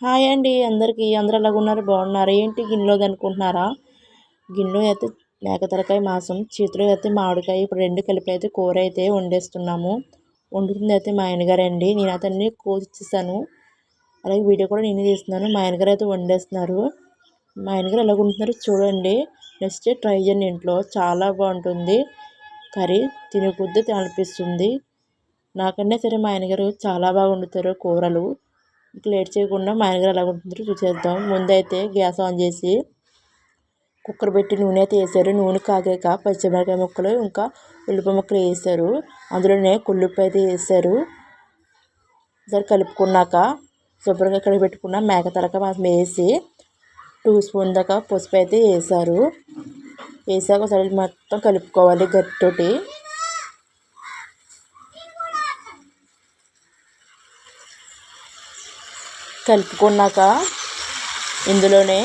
Hi అండి అందరికీ. అందరు ఎలాగ ఉన్నారు? బాగున్నారు? ఏంటి గిన్నెలోది అనుకుంటున్నారా గిన్నెలో అయితే మేక తలకాయ మాసం చేతిలో అయితే మామిడికాయ ఇప్పుడు రెండు కలిపి అయితే కూర అయితే వండేస్తున్నాము. వండుతుంది అయితే మా ఆయనగారు అండి. నేను అతన్ని కోసిస్తాను అలాగే వీడియో కూడా నేనే తీస్తున్నాను. మా ఆయనగారు అయితే వండేస్తున్నారు. మా ఆయనగారు ఎలా వండుతున్నారు చూడండి. నెక్స్ట్ ట్రై చేయండి ఇంట్లో. చాలా బాగుంటుంది. కర్రీ తినే కొద్దీ అనిపిస్తుంది నాకన్నా సరే మా ఆయనగారు చాలా బాగా వండుతారు కూరలు. ఇంక లేట్ చేయకుండా మా ఆయనగారు ఎలా ఉంటుందో చూసేద్దాం. ముందైతే గ్యాస్ ఆన్ చేసి కుక్కర్ పెట్టి నూనె అయితే వేసారు. నూనె కాగాక పచ్చిమిరకాయ ముక్కలు ఇంకా ఉల్లిపాయ ముక్కలు వేసారు. అందులోనే కుళ్ళుప్పు అయితే వేసారు. సరే కలుపుకున్నాక శుభ్రంగా ఇక్కడ పెట్టుకున్న మేక తలక వేసి టూ స్పూన్ దాకా పసుపు అయితే వేసారు. వేసాక ఒకసారి మొత్తం కలుపుకోవాలి గట్టితోటి. కలుపుకున్నాక ఇందులోనే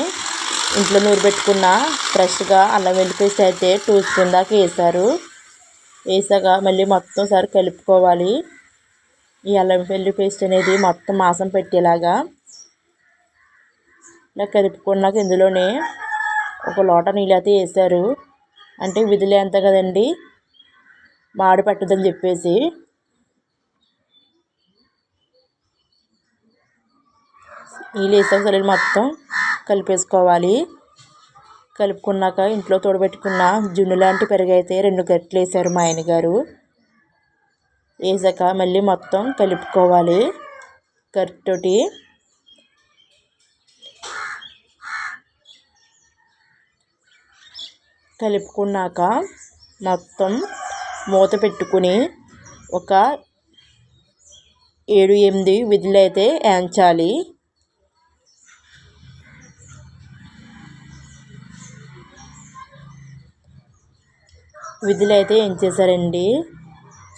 ఇంట్లో నూరు పెట్టుకున్న ఫ్రెష్గా అల్లం వెల్లి పేస్ట్ అయితే టూ స్పూన్ దాకా వేసారు వేసాక మళ్ళీ మొత్తం సారి కలుపుకోవాలి. ఈ అల్లం వెల్లి పేస్ట్ అనేది మొత్తం మాసం పెట్టేలాగా ఇలా కలుపుకున్నాక ఇందులోనే ఒక లోట నీళ్ళు అయితే వేసారు అంటే విధులే అంత కదండి. మాడి పట్టదని చెప్పేసి నీళ్ళు వేసాక సరే మొత్తం కలిపేసుకోవాలి. కలుపుకున్నాక ఇంట్లో తోడబెట్టుకున్న జున్ను లాంటి పెరుగు అయితే రెండు గట్లు వేసారు మా ఆయన గారు వేసాక మళ్ళీ మొత్తం కలుపుకోవాలి. గరిటతోటి కలుపుకున్నాక మొత్తం మూత పెట్టుకుని ఒక ఏడు ఎనిమిది విధులు అయితే విధులైతే విధులు అయితే ఏం చేశారండి?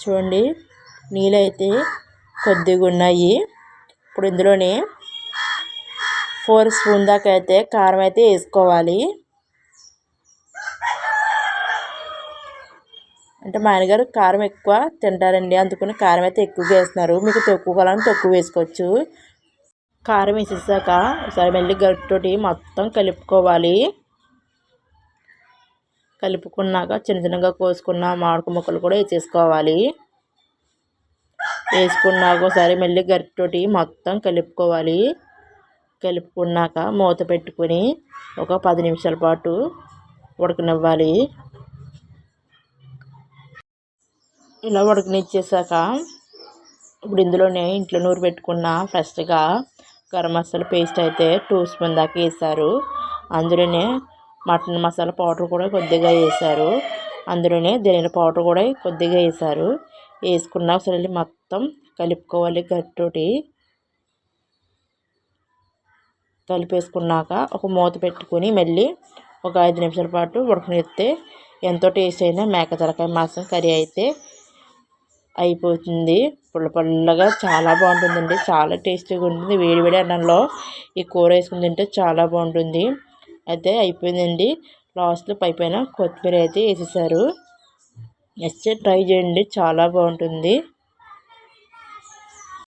చూడండి నీళ్ళు అయితే కొద్దిగా ఉన్నాయి. ఇప్పుడు ఇందులోనే ఫోర్ స్పూన్ దాకా అయితే కారం అయితే వేసుకోవాలి. అంటే మా ఆయనగారు కారం ఎక్కువ తింటారండి. అందుకని కారం అయితే ఎక్కువగా వేస్తున్నారు. మీకు తక్కువ కావాలని తక్కువ వేసుకోవచ్చు. కారం వేసేసాక ఒకసారి మళ్ళీ గట్టితోటి మొత్తం కలుపుకోవాలి. కలుపుకున్నాక చిన్న చిన్నగా కోసుకున్న మామిడి ముక్కలు కూడా వేసేసుకోవాలి. వేసుకున్నాక ఒకసారి మళ్ళీ గరిటతోటి మొత్తం కలుపుకోవాలి. కలుపుకున్నాక మూత పెట్టుకుని ఒక పది నిమిషాల పాటు ఉడకనివ్వాలి. ఇలా ఉడకనిచ్చేసాక ఇప్పుడు ఇందులోనే ఇంట్లో నూరు పెట్టుకున్న ఫ్రెష్గా గరం మసాలా పేస్ట్ అయితే టూ స్పూన్ దాకా వేసారు. అందులోనే మటన్ మసాలా పౌడర్ కూడా కొద్దిగా వేసారు అందులోనే ధనియాల పౌడర్ కూడా కొద్దిగా వేసారు వేసుకున్న ఒకసారి మొత్తం కలుపుకోవాలి గట్టోటి. కలిపేసుకున్నాక ఒక మూత పెట్టుకుని మళ్ళీ ఒక ఐదు నిమిషాల పాటు ఉడకనెత్తే ఎంతో టేస్ట్ అయినా మేక తలకాయ మాసం కర్రీ అయితే అయిపోతుంది. పుల్ల పుల్లగా చాలా బాగుంటుందండి. చాలా టేస్టీగా ఉంటుంది. వేడి వేడి అన్నంలో ఈ కూర వేసుకుని తింటే చాలా బాగుంటుంది. అయితే అయిపోయిందండి. లాస్ట్లో పైపైన కొత్తిమీర అయితే వేసేసారు. నెక్స్ట్ ట్రై చేయండి. చాలా బాగుంటుంది.